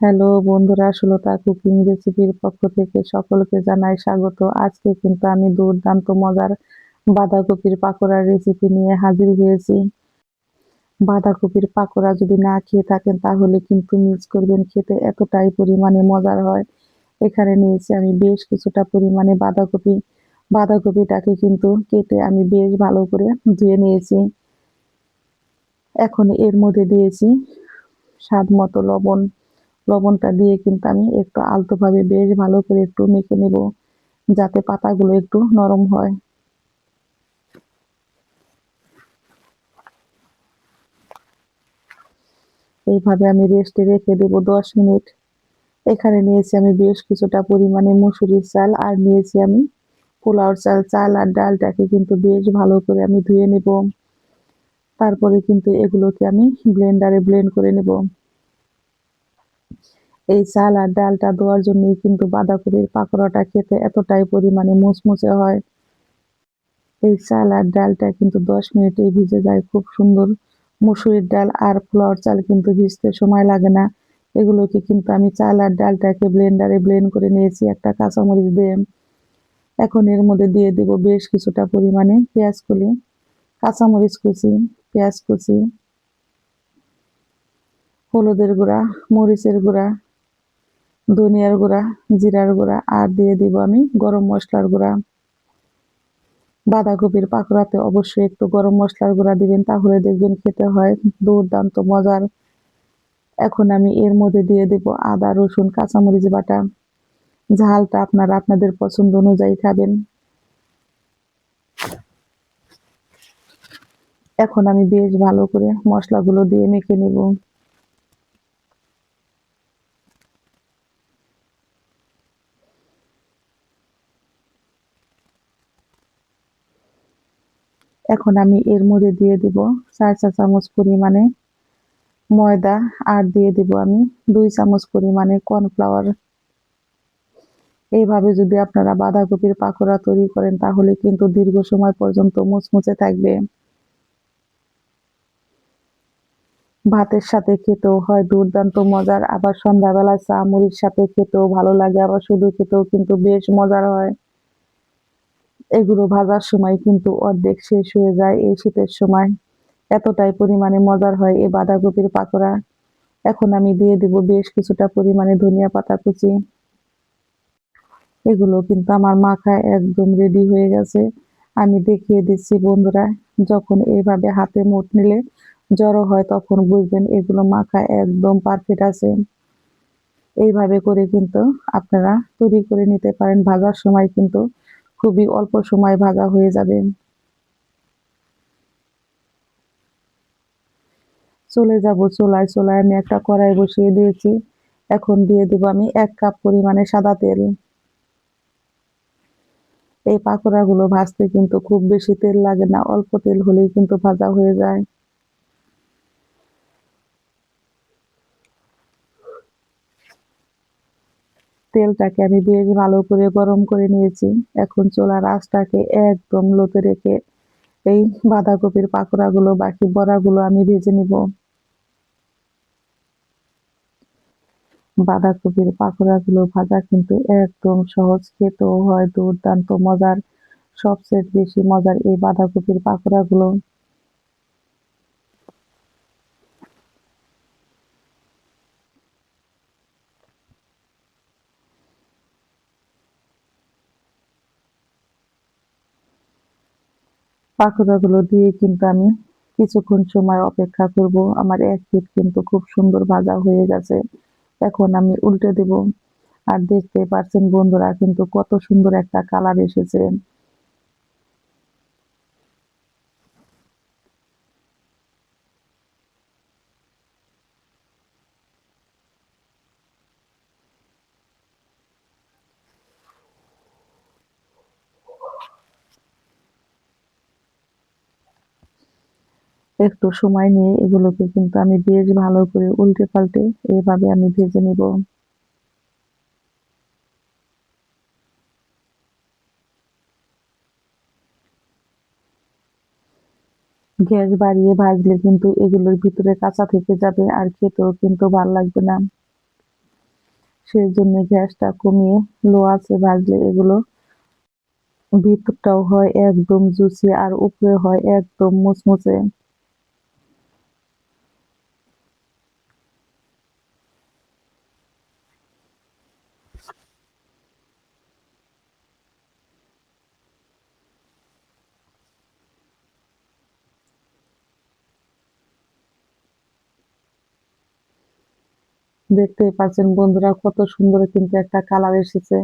Hello বন্ধুরা, Sulata cooking রেসিপির পক্ষ থেকে সকলকে জানাই স্বাগত। আজকে কিন্তু আমি দুর্দান্ত মজার বাঁধাকপির পাকোড়ার রেসিপি নিয়ে হাজির হয়েছি। বাঁধাকপির পাকোড়া যদি না খেয়ে থাকেন, তাহলে কিন্তু মিস করবেন। খেতে এতটাই পরিমাণে মজার হয়। এখানে নিয়েছি আমি বেশ কিছুটা পরিমাণে বাঁধাকপি। বাঁধাকপিটাকে কিন্তু কেটে আমি বেশ ভালো করে ধুয়ে নিয়েছি। এখন এর মধ্যে দিয়েছি স্বাদ মতো লবণ। লবণটা দিয়ে কিন্তু আমি একটু আলতোভাবে বেশ ভালো করে একটু মেখে নেব, যাতে পাতাগুলো একটু নরম হয়। এইভাবে আমি রেস্টে রেখে দেবো দশ মিনিট। এখানে নিয়েছি আমি বেশ কিছুটা পরিমাণে মুসুরির চাল আর নিয়েছি আমি পোলাওর চাল। চাল আর ডালটাকে কিন্তু বেশ ভালো করে আমি ধুয়ে নেব। তারপরে কিন্তু এগুলোকে আমি ব্লেন্ডারে ব্লেন্ড করে নেব। এই চাল আর ডালটা দেওয়ার জন্যই কিন্তু বাঁধাকপির পাকোড়াটা খেতে এতটাই পরিমাণে মুচমুচে হয়। এই চাল আর ডালটা কিন্তু দশ মিনিটে ভিজে যায়, খুব সুন্দর। মুসুরির ডাল আর ফ্লাওয়ার চাল কিন্তু ভিজতে সময় লাগে না। এগুলোকে কিন্তু আমি চাল আর ডালটাকে ব্লেন্ডারে ব্লেন্ড করে নিয়েছি, একটা কাঁচামরিচ দিয়ে। এখন এর মধ্যে দিয়ে দেব বেশ কিছুটা পরিমাণে পেঁয়াজ কুলি কাঁচামরিচ কুচি, পেঁয়াজ কুচি, হলুদের গুঁড়া, মরিচের গুঁড়া ধনিয়ার গুঁড়া, জিরার গুঁড়া, আর দিয়ে দিব আমি গরম মশলার গুঁড়া। বাঁধাকপির পাকোড়াতে অবশ্যই একটু গরম মশলার গুঁড়া দিবেন, তাহলে দেখবেন খেতে হয় দুর্দান্ত মজার। এখন আমি এর মধ্যে দিয়ে দেব আদা, রসুন, কাঁচামরিচ বাটা। ঝালটা আপনারা আপনাদের পছন্দ অনুযায়ী খাবেন। এখন আমি বেশ ভালো করে মশলাগুলো দিয়ে মেখে নেব। এখন আমি এর মধ্যে দিয়ে দিব চার চা চামচ পরিমাণে ময়দা আর দিয়ে দিব আমি দুই চামচ পরিমাণে কর্নফ্লাওয়ার। এইভাবে যদি আপনারা বাঁধাকপির পাকোড়া তৈরি করেন, তাহলে কিন্তু দীর্ঘ সময় পর্যন্ত মুচমুচে থাকবে। ভাতের সাথে খেতেও হয় দুর্দান্ত মজার, আবার সন্ধ্যাবেলা চা মুড়ির সাথে খেতেও ভালো লাগে, আবার শুধু খেতেও কিন্তু বেশ মজার হয়। এগুলো ভাজার সময় কিন্তু অর্ধেক শেষ হয়ে যায় এই শীতের সময়। এতটাই পরিমাণে মজার হয় এই বাঁধাকপির পাকোড়া। এখন আমি দিয়ে দেব বেশ কিছুটা পরিমাণে ধনিয়া পাতা কুচি। এগুলো কিন্তু আমার মাখায় একদম রেডি হয়ে গেছে। আমি দেখিয়ে দিচ্ছি বন্ধুরা, যখন এইভাবে হাতে মুঠ নিলে জড়ো হয় তখন বুঝবেন এগুলো মাখা একদম পারফেক্ট আছে। এইভাবে করে কিন্তু আপনারা তৈরি করে নিতে পারেন। ভাজার সময় কিন্তু খুবই অল্প সময় ভাজা হয়ে যাবে। চলে যাব চোলায় চোলায় আমি একটা কড়াই বসিয়ে দিয়েছি। এখন দিয়ে দেব আমি এক কাপ পরিমাণে সাদা তেল। এই পাকোড়াগুলো ভাজতে কিন্তু খুব বেশি তেল লাগে না, অল্প তেল হলেই কিন্তু ভাজা হয়ে যায়। তেলটাকে আমি বেশ ভালো করে গরম করে নিয়েছি। এখন চোলার আঁচটাকে একদম লোতে রেখে এই বাঁধাকপির পাকোড়াগুলো, বাকি বড়াগুলো আমি ভেজে নিব। বাঁধাকপির পাকোড়াগুলো ভাজা কিন্তু একদম সহজ, খেতেও হয় দুর্দান্ত, মজার, সবচেয়ে বেশি মজার এই বাঁধাকপির পাকোড়াগুলো। পাকোড়াগুলো দিয়ে কিন্তু আমি কিছুক্ষণ সময় অপেক্ষা করব। আমার এক পিঠ কিন্তু খুব সুন্দর ভাজা হয়ে গেছে। এখন আমি উল্টে দেব। আর দেখতে পাচ্ছেন বন্ধুরা কিন্তু কত সুন্দর একটা কালার এসেছে। একটু সময় নিয়ে এগুলোকে কিন্তু আমি বেশ ভালো করে উল্টে পাল্টে এভাবে আমি ভেজে নিব। গ্যাস বাড়িয়ে ভাজলে কিন্তু এগুলোর ভিতরে কাঁচা থেকে যাবে আর খেতেও কিন্তু ভালো লাগবে না। সেই জন্য গ্যাসটা কমিয়ে লো আছে ভাজলে এগুলো ভিতরটাও হয় একদম জুসি আর উপরে হয় একদম মুচমুচে। দেখতেই পাচ্ছেন বন্ধুরা, কত সুন্দর কিন্তু একটা কালার এসেছে।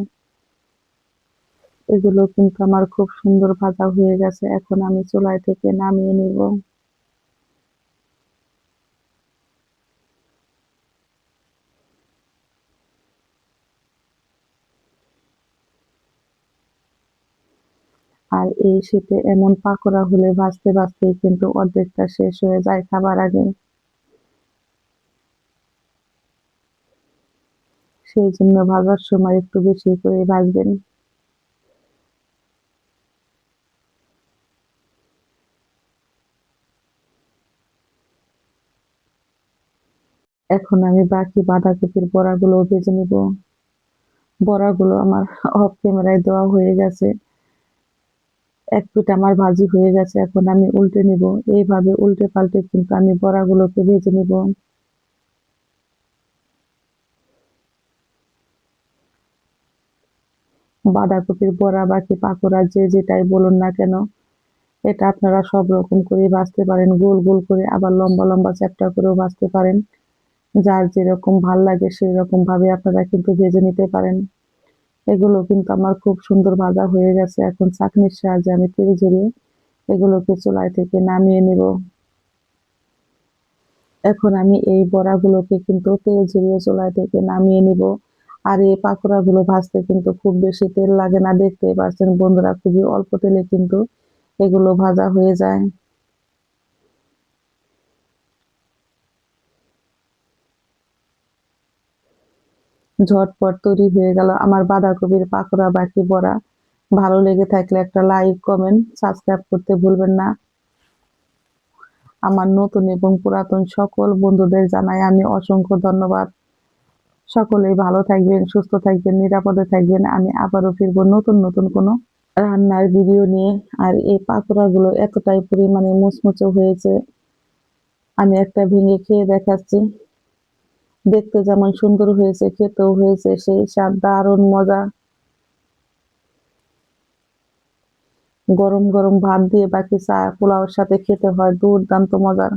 এগুলো কিন্তু আমার খুব সুন্দর ভাজা হয়ে গেছে, এখন আমি চুলায় থেকে নামিয়ে নিব। আর এই শীতে এমন পাকোড়া হলে ভাজতে ভাজতেই কিন্তু অর্ধেকটা শেষ হয়ে যায় খাবার আগে। সেই জন্য ভাজার সময় একটু বেশি করে ভাজবেন। এখন আমি বাকি বাঁধাকপির বড়াগুলো ভেজে নিব। বড়াগুলো আমার অফ ক্যামেরায় দেওয়া হয়ে গেছে। এক পিঠ আমার ভাজি হয়ে গেছে, এখন আমি উল্টে নিব। এইভাবে উল্টে পাল্টে কিন্তু আমি বড়াগুলোকে ভেজে নিব। বাঁধাকপির বড়া বাকি পাকোড়া যে যেটাই বলুন না কেন, এটা আপনারা সব রকম করে বাঁচতে পারেন, গোল গোল করে আবার লম্বা লম্বা চ্যাপটা করেও বাঁচতে পারেন। যার যেরকম ভালো লাগে সেই রকম ভাবে আপনারা কিন্তু ভেজে নিতে পারেন। এগুলো কিন্তু আমার খুব সুন্দর ভাজা হয়ে গেছে এখন চাকনির সাহায্যে আমি তেল ঝরিয়ে এগুলোকে চুলায় থেকে নামিয়ে নিব। এখন আমি এই বড়াগুলোকে কিন্তু তেল ঝরিয়ে চুলায় থেকে নামিয়ে নিব। আর এই পাকোড়াগুলো ভাজতে কিন্তু খুব বেশি তেল লাগে না, দেখতেই পাচ্ছেন বন্ধুরা, খুবই অল্প তেলে কিন্তু এগুলো ভাজা হয়ে যায়। ঝটপট তৈরি হয়ে গেল আমার বাঁধাকপির পাকোড়া বাকি বড়া। ভালো লেগে থাকলে একটা লাইক, কমেন্ট, সাবস্ক্রাইব করতে ভুলবেন না। আমার নতুন এবং পুরাতন সকল বন্ধুদের জানাই আমি অসংখ্য ধন্যবাদ। সকলেই ভালো থাকবেন, সুস্থ থাকবেন, নিরাপদে থাকবেন। আমি আবারও ফিরবো নতুন নতুন কোনো রান্নার ভিডিও নিয়ে। আর এই পাকোড়াগুলো এতটাই পরিমাণে মুচমুচে হয়েছে, আমি একটা ভেঙে খেয়ে দেখাচ্ছি। দেখতে যেমন সুন্দর হয়েছে, খেতেও হয়েছে, সেই স্বাদ দারুণ মজা। গরম গরম ভাত দিয়ে বাকি চা পোলাওর সাথে খেতে হয়, দুর্দান্ত মজার।